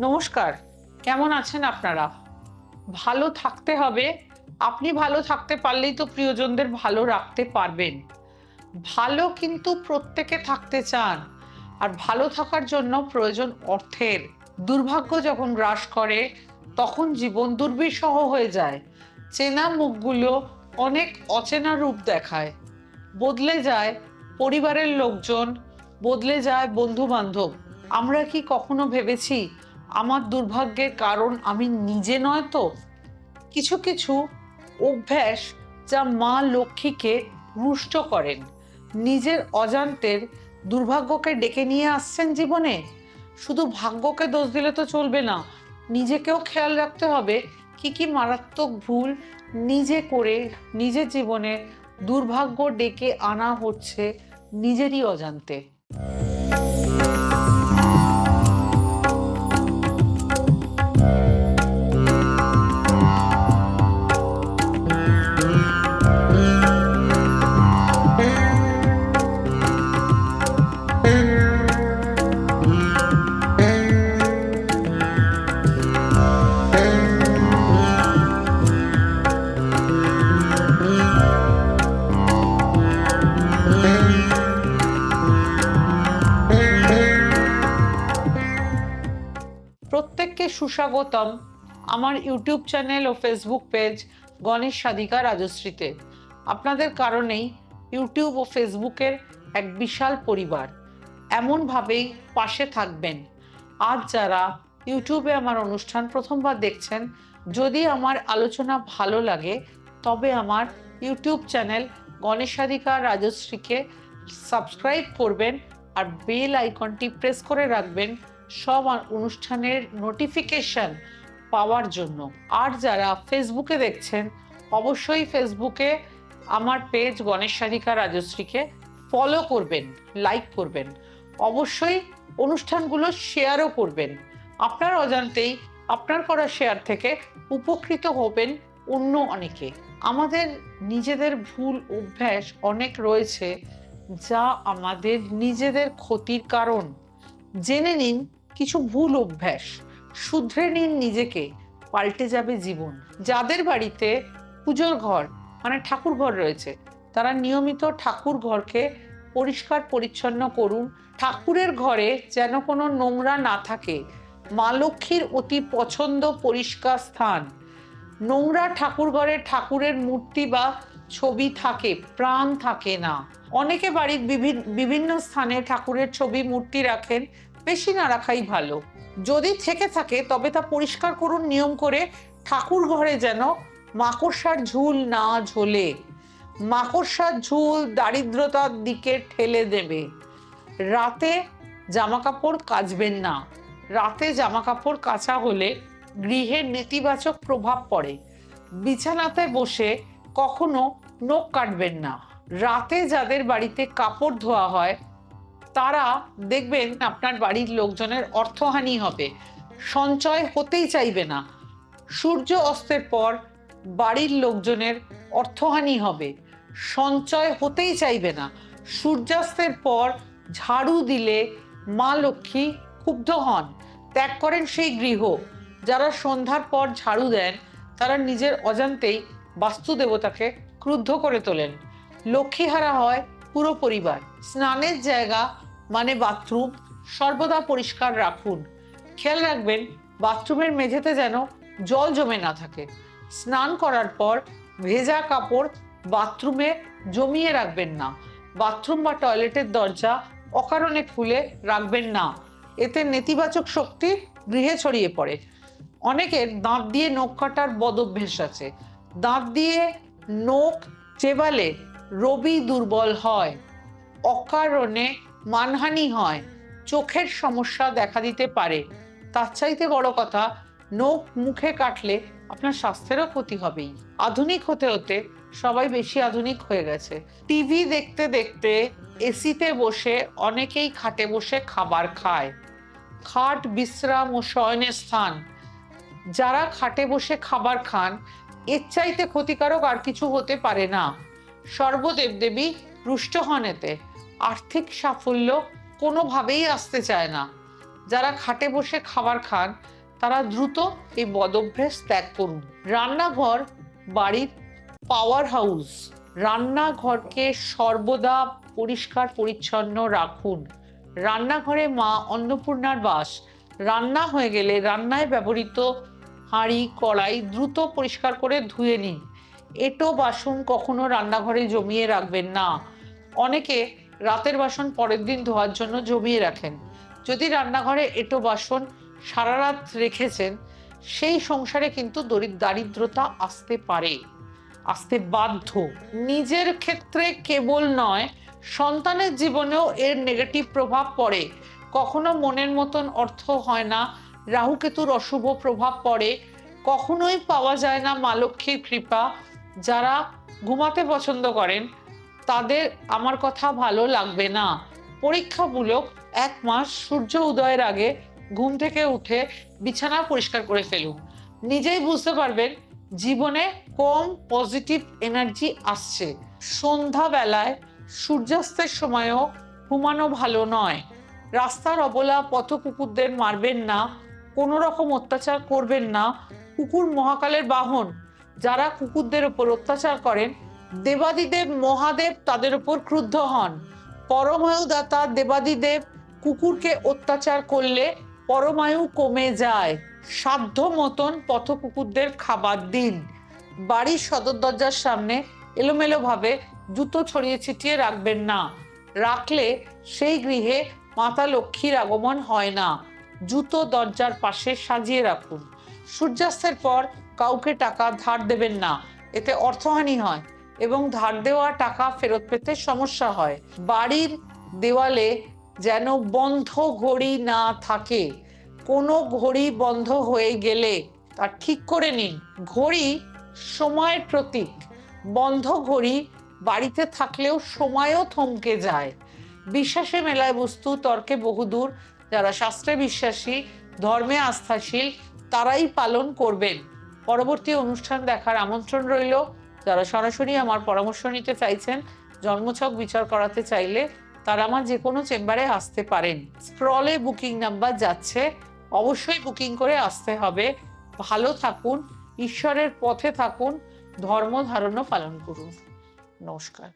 নমস্কার। কেমন আছেন আপনারা? ভালো থাকতে হবে। আপনি ভালো থাকতে পারলেই তো প্রিয়জনদের ভালো রাখতে পারবেন। ভালো কিন্তু প্রত্যেকে থাকতে চান। আর ভালো থাকার জন্য প্রয়োজন অর্থের। দুর্ভাগ্য যখন গ্রাস করে, তখন জীবন দুর্বিষহ হয়ে যায়। চেনা মুখগুলো অনেক অচেনা রূপ দেখায়। বদলে যায় পরিবারের লোকজন, বদলে যায় বন্ধু বান্ধব আমরা কি কখনো ভেবেছি আমার দুর্ভাগ্যের কারণ আমি নিজে নয় তো। কিছু কিছু অভ্যাস যা মা লক্ষ্মীকে রুষ্ট করেন। নিজের অজান্তের দুর্ভাগ্যকে ডেকে নিয়ে আসছেন জীবনে। শুধু ভাগ্যকে দোষ দিলে তো চলবে না। নিজেকেও খেয়াল রাখতে হবে কি কি মারাত্মক ভুল নিজে করে নিজের জীবনে দুর্ভাগ্য ডেকে আনা হচ্ছে নিজেরই অজান্তে। সুস্বাগতম আমার ইউটিউব চ্যানেল ও ফেসবুক পেজ গণেশ সাধিকা রাজশ্রীতে। আপনাদের কারণেই ইউটিউব ও ফেসবুকের এক বিশাল পরিবার এমনভাবেই পাশে থাকবেন। আজ যারা ইউটিউবে আমার অনুষ্ঠান প্রথমবার দেখছেন, যদি আমার আলোচনা ভালো লাগে, তবে আমার ইউটিউব চ্যানেল গণেশাধিকা রাজশ্রীকে সাবস্ক্রাইব করবেন আর বেল আইকনটি প্রেস করে রাখবেন সব অনুষ্ঠানের নোটিফিকেশন পাওয়ার জন্য। আর যারা ফেসবুকে দেখছেন, অবশ্যই ফেসবুকে আমার পেজ গণেশ সাধিকা রাজশ্রীকে ফলো করবেন লাইক করবেন। অবশ্যই অনুষ্ঠানগুলো শেয়ারও করবেন। আপনার অজান্তেই আপনার করা শেয়ার থেকে উপকৃত হবেন অন্য অনেকে। আমাদের নিজেদের ভুল অভ্যাস অনেক রয়েছে যা আমাদের নিজেদের ক্ষতির কারণ। জেনে নিন কিছু ভুল অভ্যাস। শুধরে নিন নিজেকে, পাল্টে যাবে জীবন। যাদের বাড়িতে পুজোর ঘর মানে ঠাকুর ঘর রয়েছে, তারা নিয়মিত ঠাকুর ঘরকে পরিষ্কার পরিচ্ছন্ন করুন। ঠাকুরের ঘরে যেন কোনো নোংরা না থাকে। মা লক্ষ্মীর অতি পছন্দ পরিষ্কার স্থান। নোংরা ঠাকুর ঘরে ঠাকুরের মূর্তি বা ছবি থাকে, প্রাণ থাকে না। অনেকে বাড়ির বিভি- বিভিন্ন স্থানে ঠাকুরের ছবি, মূর্তি রাখেন। বেশি না রাখাই ভালো। যদি থেকে থাকে, তবে তা পরিষ্কার করুন নিয়ম করে। ঠাকুর ঘরে যেন মাকড়সার ঝুল না ঝোলে। মাকড়সার ঝুল দারিদ্রতার দিকে ঠেলে দেবে। রাতে জামা কাপড় কাচবেন না। রাতে জামা কাপড় কাচা হলে গৃহের নেতিবাচক প্রভাব পড়ে। বিছানাতে বসে কখনো নখ কাটবেন না। রাতে যাদের বাড়িতে কাপড় ধোয়া হয় তারা দেখবেন আপনার বাড়ির লোকজনের অর্থহানি হবে। সঞ্চয় হতেই চাইবে না। সূর্য অস্তের পর বাড়ির লোকজনের অর্থহানি হবে। সঞ্চয় হতেই চাইবে না। সূর্যাস্তের পর ঝাড়ু দিলে মা লক্ষ্মী ক্ষুব্ধ হন। ত্যাগ করেন সেই গৃহ। যারা সন্ধ্যার পর ঝাড়ু দেন, তারা নিজের অজান্তেই বাস্তু দেবতাকে ক্রুদ্ধ করে তোলেন। লক্ষ্মীহারা হয় পুরো পরিবার। স্নানের জায়গা মানে বাথরুম সর্বদা পরিষ্কার রাখুন। খেয়াল রাখবেন বাথরুমের মেঝেতে যেন জল জমে না থাকে। স্নান করার পর ভেজা কাপড় বাথরুমে জমিয়ে রাখবেন না। বাথরুম বা টয়লেটের দরজা অকারণে খুলে রাখবেন না। এতে নেতিবাচক শক্তি গৃহে ছড়িয়ে পড়ে। অনেকের দাঁত দিয়ে নখ কাটার বদ অভ্যেস আছে। দাঁত দিয়ে নখ চেবালে রবি দুর্বল হয়। অকারণে মানহানি হয়, চোখের সমস্যা দেখা দিতে পারে। তার চাইতে বড় কথা, নখ মুখে কাটলে আপনার স্বাস্থ্যেরও ক্ষতি হবেই। আধুনিক হতে হতে সবাই বেশি আধুনিক হয়ে গেছে। টিভি দেখতে দেখতে এসিতে বসে অনেকেই খাটে বসে খাবার খায়। খাট, বিশ্রাম ও শয়নের স্থান। যারা খাটে বসে খাবার খান, এর চাইতে ক্ষতিকারক আর কিছু হতে পারে না। সর্বদেব দেবী রুষ্ট হন এতে। আর্থিক সাফল্য কোনোভাবেই আসতে চায় না। যারা খাটে বসে খাবার খান, তারা দ্রুত এই বদভ্যাস ত্যাগ করুন। রান্নাঘর, বাড়ির পাওয়ার হাউস রান্নাঘরকে সর্বদা পরিষ্কার, পরিচ্ছন্ন রাখুন। রান্নাঘরে মা অন্নপূর্ণার বাস। রান্না হয়ে গেলে রান্নায় ব্যবহৃত হাঁড়ি, কড়াই দ্রুত পরিষ্কার করে ধুয়ে নিন। এটো বাসন কখনো রান্নাঘরে জমিয়ে রাখবেন না। অনেকে রাতের বাসন পরের দিন ধোয়ার জন্য জমিয়ে রাখেন। যদি রান্নাঘরে এটো বাসন সারা রাত রেখেছেন, সেই সংসারে কিন্তু দরিদ্র দারিদ্রতা আসতে পারে। আসতে বাধ্য। নিজের ক্ষেত্রে কেবল নয়, সন্তানের জীবনেও এর নেগেটিভ প্রভাব পড়ে। কখনো মনের মতন অর্থ হয় না, রাহুকেতুর অশুভ প্রভাব পড়ে। কখনোই পাওয়া যায় না মা লক্ষ্মীর কৃপা। যারা ঘুমাতে পছন্দ করেন তাদের আমার কথা ভালো লাগবে না। পরীক্ষামূলক এক মাস সূর্য উদয়ের আগে ঘুম থেকে উঠে বিছানা পরিষ্কার করে ফেলুন। নিজেই বুঝতে পারবেন, জীবনে কম পজিটিভ এনার্জি আসছে। সন্ধ্যাবেলায় সূর্যাস্তের সময়ও ঘুমানো ভালো নয়। রাস্তার অবলা পথ কুকুরদের মারবেন না কোনো রকম অত্যাচার করবেন না। কুকুর মহাকালের বাহন, যারা কুকুরদের ওপর অত্যাচার করেন দেবাদিদেব মহাদেব তাদের উপর ক্রুদ্ধ হন। পরমায়ু দাতা দেবাদিদেব কুকুরকে অত্যাচার করলে পরমায়ু কমে যায়। সাধ্য মতন পথ কুকুরদের খাবার দিন। বাড়ির সদর দরজার সামনে এলোমেলোভাবে জুতো ছড়িয়ে ছিটিয়ে রাখবেন না। রাখলে সেই গৃহে মাতা লক্ষ্মীর আগমন হয় না। জুতো দরজার পাশে সাজিয়ে রাখুন। সূর্যাস্তের পর কাউকে টাকা ধার দেবেন না। এতে অর্থহানি হয়। এবং ধার দেওয়া টাকা ফেরত পেতে সমস্যা হয়। বাড়ির দেওয়ালে যেন বন্ধ ঘড়ি না থাকে। কোনো ঘড়ি বন্ধ হয়ে গেলে তা ঠিক করে নিন। ঘড়ি সময়ের প্রতীক। বন্ধ ঘড়ি বাড়িতে থাকলেও সময়ও থমকে যায়। বিশ্বাসে মেলায় বস্তু, তর্কে বহুদূর। যারা শাস্ত্রে বিশ্বাসী, ধর্মে আস্থাশীল, তারাই পালন করবেন। পরবর্তী অনুষ্ঠান দেখার আমন্ত্রণ রইল। যারা সরাসরি আমার পরামর্শ নিতে চাইছেন, জন্মছক বিচার করাতে চাইলে তারা আমার যে কোনো চেম্বারে আসতে পারেন। স্ক্রলে বুকিং নাম্বার যাচ্ছে, অবশ্যই বুকিং করে আসতে হবে। ভালো থাকুন, ঈশ্বরের পথে থাকুন, ধর্ম ধারণও পালন করুন। নমস্কার।